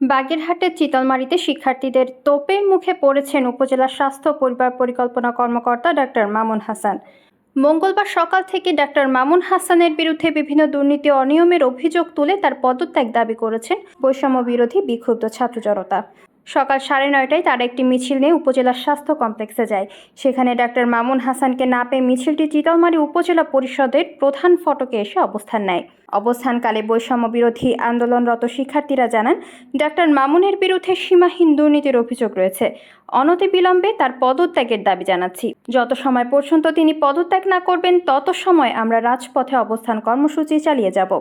বাগেরহাটের চিতলমারিতে শিক্ষার্থীদের তোপের মুখে পড়েছেন উপজেলা স্বাস্থ্য পরিবার পরিকল্পনা কর্মকর্তা ডাক্তার মামুন হাসান। মঙ্গলবার সকাল থেকে ডাক্তার মামুন হাসানের বিরুদ্ধে বিভিন্ন দুর্নীতি অনিয়মের অভিযোগ তুলে তার পদত্যাগ দাবি করেছেন বৈষম্য বিরোধী বিক্ষুব্ধ ছাত্র জনতা। সকাল সাড়ে নয়টায় তারা একটি মিছিল নিয়ে উপজেলা স্বাস্থ্য কমপ্লেক্সে যায়। সেখানে ডাক্তার মামুন হাসানকে না পেয়ে মিছিলটি চিতলমারি উপজেলা পরিষদের প্রধান ফটকে এসে অবস্থান নেয়। অবস্থানকালে বৈষম্য বিরোধী আন্দোলনরত শিক্ষার্থীরা জানান, ডাক্তার মামুনের বিরুদ্ধে সীমাহীন দুর্নীতির অভিযোগ রয়েছে। অনতি অনতিবিলম্বে তার পদত্যাগের দাবি জানাচ্ছি। যত সময় পর্যন্ত তিনি পদত্যাগ না করবেন, তত সময় আমরা রাজপথে অবস্থান কর্মসূচি চালিয়ে যাব।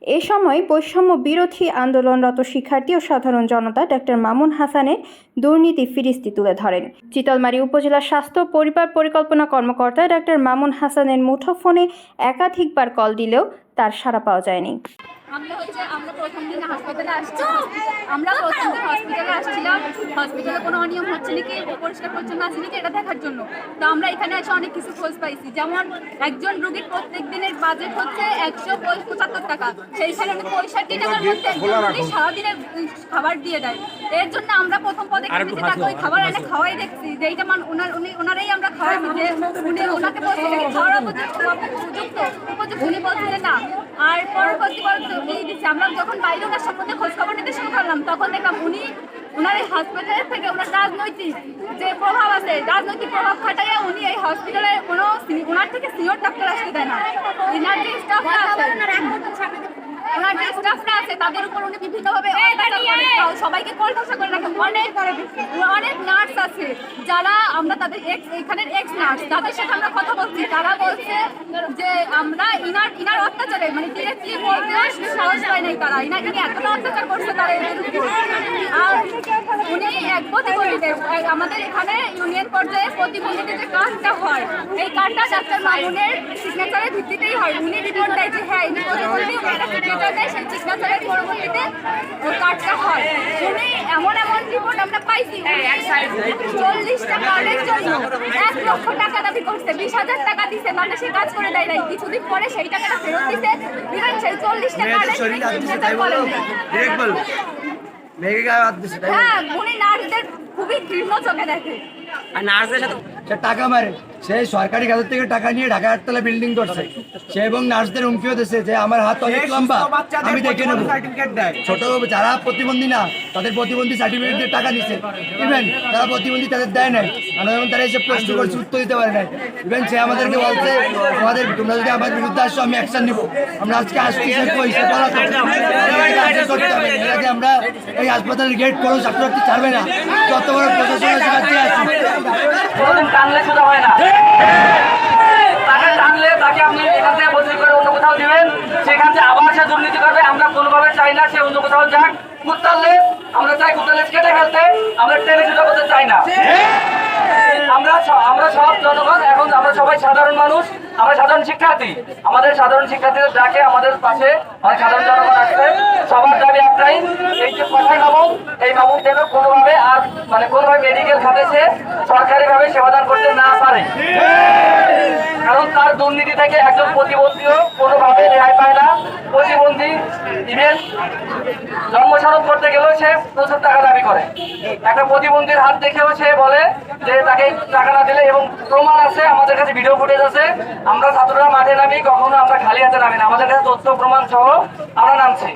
এ সময় বৈষম্য বিরোধী আন্দোলনরত শিক্ষার্থী ও সাধারণ জনতা ডাক্তার মামুন হাসানের দুর্নীতি ফিরিস্তি তুলে ধরেন। চিতলমারী উপজেলা স্বাস্থ্য পরিবার পরিকল্পনা কর্মকর্তা ডাক্তার মামুন হাসানের মুঠোফোনে একাধিকবার কল দিলেও তার সাড়া পাওয়া যায়নি। আমরা হচ্ছে আমরা প্রথম দিন হাসপাতালে আসছি। আমরা প্রথম দিন হসপিটালে আসছিলাম। হসপিটালে কোনো অনিয়ম হচ্ছে নাকি? পরিষ্কার পরিচ্ছন্ন আছে নাকি? এটা দেখার জন্য। তো আমরা এখানে এসে অনেক কিছু খোঁজ পাইছি। যেমন একজন রুগীর প্রত্যেক দিনের বাজেট হচ্ছে একশো পঁচাত্তর টাকা। সেইখানে উনি পঁয়ষট্টি টাকার মধ্যে একজন সারাদিনের খাবার দিয়ে দেয়। এর জন্য আমরা প্রথম পদে তাকে ওই খাবার এনে খাওয়াই দেখছি। যে এইটা মান ওনার উনি ওনারাই আমরা খাওয়াই। যে উনি ওনাকে বলছি খাওয়ার উপযুক্ত উপযুক্ত। উনি বলছেন যে না আর পরবর্তী এই দিচ্ছে আমরা যখন বাইরে ওনার সম্বন্ধে খোঁজখবর নিতে শুরু করলাম, তখন দেখলাম উনি ওনার এই হসপিটালের থেকে ওনার রাজনৈতিক যে প্রভাব আছে, রাজনৈতিক প্রভাব খাটাইয়া উনি এই হসপিটালে কোনো ওনার থেকে সিনিয়র ডাক্তার আসতে দেয় না। ওনার যে স্টাফ আছে ওনার যে স্টাফরা আছে তাদের উপর উনি বিভিন্নভাবে সবাইকে কলকাতা করে রাখে। অনেক অনেক নার্স আছে যারা আমরা তাদের এক্স এখানের এক্স নার্স তাদের সাথে আমরা কথা বলছি। তারা বলছে যে আমরা ইনার ইনার অত্যাচারে মানে ডিরেক্টলি বলতে সাহস পায় নাই তারা। ইনার ইনি এতটা অত্যাচার করছে তারা আর উনি এক প্রতিবন্ধীদের আমাদের এখানে ইউনিয়ন পর্যায়ে প্রতিবন্ধীদের যে কাজটা হয় এই কাজটা ডাক্তার মামুনের সিগনেচারের ভিত্তিতেই হয়। উনি রিপোর্ট দেয় যে হ্যাঁ ইনি প্রতিবন্ধী সিগনেচার দেয় সেই সিগনেচারের পরবর্তীতে ওই হয়। উনি এমন এমন রিপোর্ট আমরা পাইছি। চল্লিশটা কার্ডের জন্য এক লক্ষ টাকা দাবি করছে বিশ হাজার টাকা দিছে মানে সে কাজ করে দেয় নাই। কিছুদিন পরে সেই টাকাটা ফেরত দিছে। ইভেন সেই চল্লিশটা কার্ডের হ্যাঁ উনি নারীদের খুবই ঘৃণ্য চোখে দেখে। আর নার্সদের সাথে টাকা মারে। সে সরকারি খাতের থেকে টাকা নিয়ে ঢাকা আটতলা বিল্ডিং করছে। সে এবং নার্সদের হুমকিও দিচ্ছে যে আমার হাত অনেক লম্বা আমি দেখে নেব। ছোট যারা প্রতিবন্ধী না তাদের প্রতিবন্ধী সার্টিফিকেট দিয়ে টাকা নিচ্ছে ইভেন তারা প্রতিবন্ধী তাদের দেয় নাই। আমরা যখন তারা এসে প্রশ্ন করছে উত্তর দিতে পারে নাই। ইভেন সে আমাদেরকে বলছে আমাদের তোমরা যদি আমার বিরুদ্ধে আসো আমি অ্যাকশন নিবো। আমরা আজকে আসছি আমরা এই হাসপাতালের গেট কোনো ছাত্রছাত্রী ছাড়বে না। যত বড় প্রশাসনের কাছে আছি টানলে সোজা হয় না। তাকে টানলে তাকে আপনি এখান থেকে বদলি করে অন্য কোথাও দিবেন। সেখান থেকে আবার সে দুর্নীতি করবে। আমরা কোনোভাবে চাই না সে অন্য কোথাও যাক। কুত্তালে আমরা চাই কুত্তালে কেটে ফেলতে। আমরা টেনে জুতো করতে চাই না। আমরা আমরা সব জনগণ, এখন আমরা সবাই সাধারণ মানুষ, আমরা সাধারণ শিক্ষার্থী। আমাদের সাধারণ শিক্ষার্থীদের ডাকে আমাদের পাশে অনেক সাধারণ জনগণ আসছে। সবার দাবি একটাই, এই যে কথাই মামুন এই মামুন যেন কোনোভাবে আর মানে কোনোভাবে মেডিকেল খাতে সে সরকারিভাবে সেবাদান করতে না পারে। কারণ তার দুর্নীতি থেকে একজন প্রতিবন্ধীও কোনোভাবে রেহাই পায় প্রতিবন্ধী ইভেন জন্মসারণ করতে গেলেও সে প্রচুর টাকা দাবি করে। একটা প্রতিবন্ধীর হাত দেখেও সে বলে যে তাকে টাকা না দিলে এবং প্রমাণ আছে, আমাদের কাছে ভিডিও ফুটেজ আছে। আমরা ছাত্ররা মাঠে নামি, কখনো আমরা খালি হাতে নামি না। আমাদের কাছে তথ্য, প্রমাণ সহ আমরা নামছি।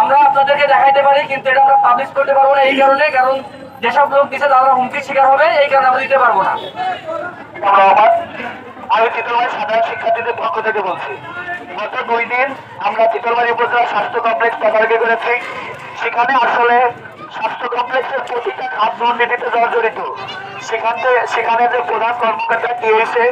আমরা আপনাদেরকে দেখাইতে পারি, কিন্তু এটা আমরা পাবলিশ করতে পারব না এই কারণে, কারণ যেসব লোক দিচ্ছে তারা হুমকির শিকার হবে, এই কারণে আমরা দিতে পারব না। আমি চিতলমারি সাধারণ শিক্ষার্থীদের পক্ষ থেকে বলছি গত দুই দিন আমরা চিতলমারি উপজেলা স্বাস্থ্য কমপ্লেক্স তদারকি করেছি। সেখানে আসলে স্বাস্থ্য কমপ্লেক্সের প্রতিটা সেখান থেকে সেখানে যে প্রধান কর্মকর্তা কি হয়েছে,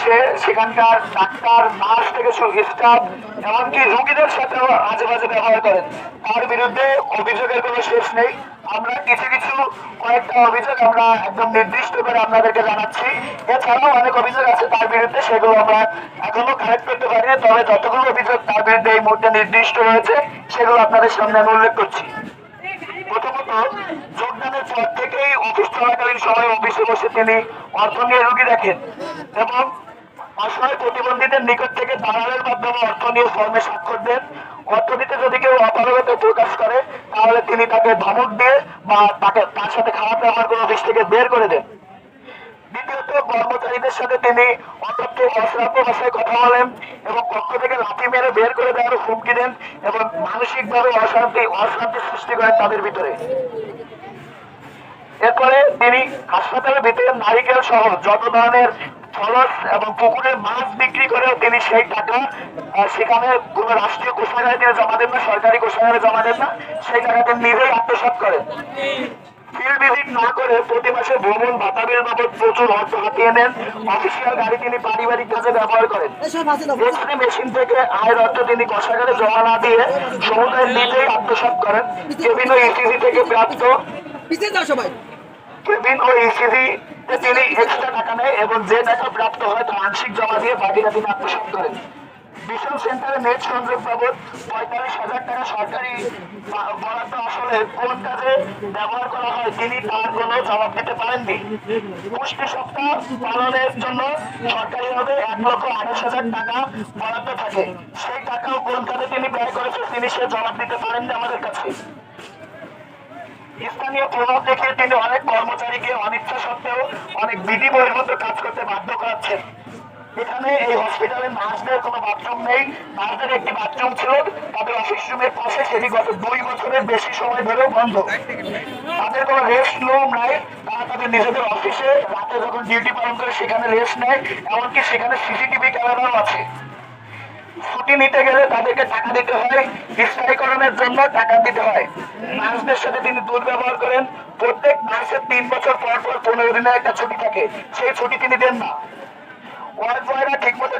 সে সেখানকার ডাক্তার, নার্স থেকে স্টাফ এমনকি রোগীদের সাথেও আজে বাজে ব্যবহার করেন। তার বিরুদ্ধে অভিযোগের কোনো শেষ নেই। আমরা কিছু কিছু কয়েকটা অভিযোগ আমরা একদম নির্দিষ্ট করে আপনাদেরকে জানাচ্ছি। এছাড়াও অনেক অভিযোগ আছে তার বিরুদ্ধে, সেগুলো আমরা এখনও কালেক্ট করতে পারিনি, তবে যতগুলো অভিযোগ তার বিরুদ্ধে এই মুহূর্তে নির্দিষ্ট রয়েছে, সেগুলো আপনাদের সামনে আমি উল্লেখ করছি। পর প্রতিবন্ধীদের নিকট থেকে দালালের মাধ্যমে অর্থ নিয়ে ফর্মে স্বাক্ষর দেন। অর্থনীতি যদি কেউ অপারগতা প্রকাশ করে, তাহলে তিনি তাকে ধমক দিয়ে বা তাকে, তার সাথে খারাপ ব্যবহার করে অফিস থেকে বের করে দেন। দ্বিতীয়ত, কর্মচারীদের সাথে তিনি অতথ্য অশ্রাব্য ভাষায় কথা বলেন এবং পক্ষ থেকে লাঠি মেরে বের করে দেওয়ার হুমকি দেন এবং মানসিকভাবে অশান্তি অশান্তি সৃষ্টি করেন তাদের ভিতরে। এরপরে তিনি হাসপাতালের ভিতরে নারিকেল সহ যত ধরনের ফলস এবং পুকুরের মাছ বিক্রি করেও তিনি সেই টাকা সেখানে কোনো রাষ্ট্রীয় কোষাগারে তিনি জমা দেন না সরকারি কোষাগারে জমা দেন না সেই টাকা তিনি নিজেই আত্মসাৎ করেন। ফিল্ড ভিজিট না করে প্রতি মাসে ভ্রমণ ভাতা বিল বাবদ প্রচুর অর্থ হাতিয়ে নেন। অফিসিয়াল গাড়ি তিনি পারিবারিক কাজে ব্যবহার করেন। এক্সরে মেশিন থেকে আয়ের অর্থ তিনি কোষাগারে জমা না দিয়ে সমুদায় নিজেই করেন। বিভিন্ন ইসিজি থেকে প্রাপ্ত। কেবিন ও ইসিজি তিনি এক্সট্রা টাকা নেয় এবং যে টাকা প্রাপ্ত হয় তা আংশিক জমা দিয়ে বাকিটা তিনি আত্মসাৎ করেন। মিশন সেন্টারে নেট সংযোগ বাবদ পঁয়তাল্লিশ হাজার টাকা সরকারি বরাদ্দ আসলে কোন কাজে ব্যবহার করা হয় তিনি তার কোনো জবাব দিতে পারেননি। পুষ্টি সপ্তাহ পালনের জন্য সরকারিভাবে এক লক্ষ আঠাশ হাজার টাকা বরাদ্দ থাকে। সেই টাকাও কোন কাজে তিনি ব্যয় করেছেন তিনি সে জবাব দিতে পারেননি আমাদের কাছে। স্থানীয় প্রভাব দেখিয়ে তিনি অনেক কর্মচারীকে অনিচ্ছা সত্ত্বেও অনেক বিধি বহির্ভূত কাজ করতে বাধ্য করাচ্ছেন। এখানে এই হসপিটালে নার্সদের কোনো বাথরুম নেই। নার্সদের একটি বাথরুম ছিল। তাদের অফিস রুমের পাশে সেটি গত দুই বছরের বেশি সময় ধরেও বন্ধ। তাদের কোনো রেস্ট রুম নাই। তারা তাদের নিজেদের অফিসে রাতে যখন ডিউটি পালন করে সেখানে রেস্ট নেয়। এমনকি সেখানে সিসিটিভি ক্যামেরাও আছে। ছুটি নিতে গেলে তাদেরকে টাকা দিতে হয়, স্থায়ীকরণের জন্য টাকা দিতে হয়। নার্সদের সাথে তিনি দুর্ব্যবহার করেন। প্রত্যেক নার্সের তিন বছর পর পর পনেরো দিনের একটা ছুটি থাকে। সেই ছুটি তিনি দেন না। ওয়ার্ড বয়রা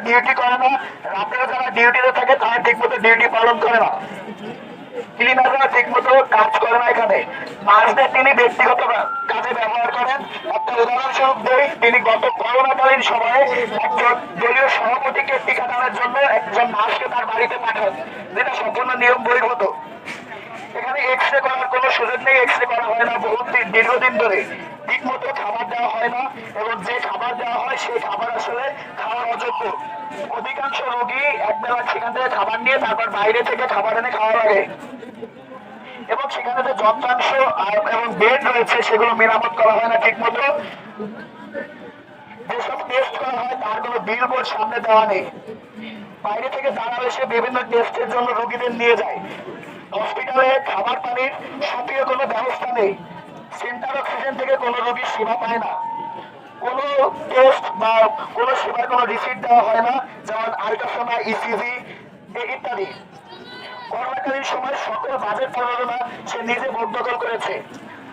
ডিউটি করে না। রাত্রে যারা ডিউটিতে থাকে, তারা ঠিক মতো ডিউটি পালন করে না। ক্লিনাররা ঠিকমতো কাজ করে না এখানে। নার্সদের তিনি ব্যক্তিগত কাজে ব্যবহার করেন। একটা উদাহরণস্বরূপ দেই তিনি গত করোনাকালীন সময়ে একজন দলীয় সভাপতিকে টিকা দেওয়ার জন্য একজন মাসকে তার বাড়িতে পাঠান, যেটা সম্পূর্ণ নিয়ম বহির্ভূত। এখানে এক্স রে করার কোনো সুযোগ নেই এক্স রে করা হয় না বহুত দীর্ঘদিন ধরে ঠিক মতো খাবার দেওয়া হয় না এবং যে খাবার দেওয়া হয় সেই খাবার আসলে খাওয়ার অযোগ্য। অধিকাংশ রোগী একবেলা সেখান থেকে খাবার নিয়ে তারপর বাইরে থেকে খাবার এনে খাওয়া লাগে। এবং সেখানে যে যন্ত্রাংশ এবং বেড রয়েছে সেগুলো মেরামত করা হয় না ঠিক মতো যেসব টেস্ট করা হয় তার কোনো বিল বোর্ড সামনে দেওয়া নেই। বাইরে থেকে দাঁড়ালে সে বিভিন্ন টেস্টের জন্য রোগীদের নিয়ে যায়। হসপিটালে খাবার পানির সক্রিয় কোনো ব্যবস্থা নেই। সেন্টার অক্সিজেন থেকে কোনো রোগী সেবা পায় না। কোনো টেস্ট বা কোনো সেবার কোনো রিসিট দেওয়া হয় না, যেমন আলট্রাসোনা ইসিজি ইত্যাদি। করোনাকালীন সময় সকল বাজেট প্রণোদনা সে নিজে বদ্ধকল করেছে।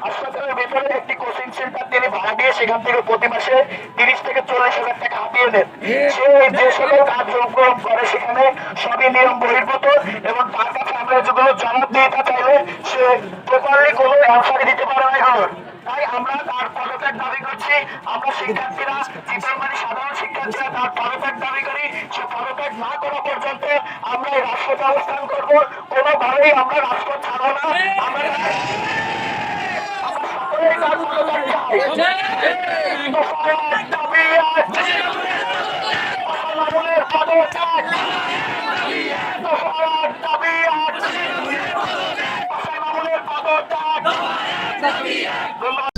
হাসপাতালের ভেতরে একটি কোচিং সেন্টার তিনি ভাড়া দিয়ে সেখান থেকে প্রতি মাসে তিরিশ থেকে চল্লিশ হাজার টাকা হাতিয়ে নেন। সে যে সকল কার্যক্রম করে সেখানে সবই নিয়ম বহির্ভূত এবং তার কাছে আমরা যেগুলো জবাব দিতে চাইলে সে প্রপারলি কোনো অ্যান্সারই দিতে পারে না এগুলোর তাই আমরা তার পদত্যাগ দাবি করছি। আমরা শিক্ষার্থীরা চিত্রমানি সাধারণ শিক্ষার্থীরা তার পদত্যাগ দাবি করি। সে পদত্যাগ না করা পর্যন্ত আমরা এই রাজপথে অবস্থান করব। কোনোভাবেই আমরা রাজপথ ছাড়বো না। আমরা সকলেই তার পদত্যাগ চাই। দফার দাবি আজ মুসলমানের পদত্যাগ দফার দাবি আজ মুসলমানের পদত্যাগ ধন্যবাদ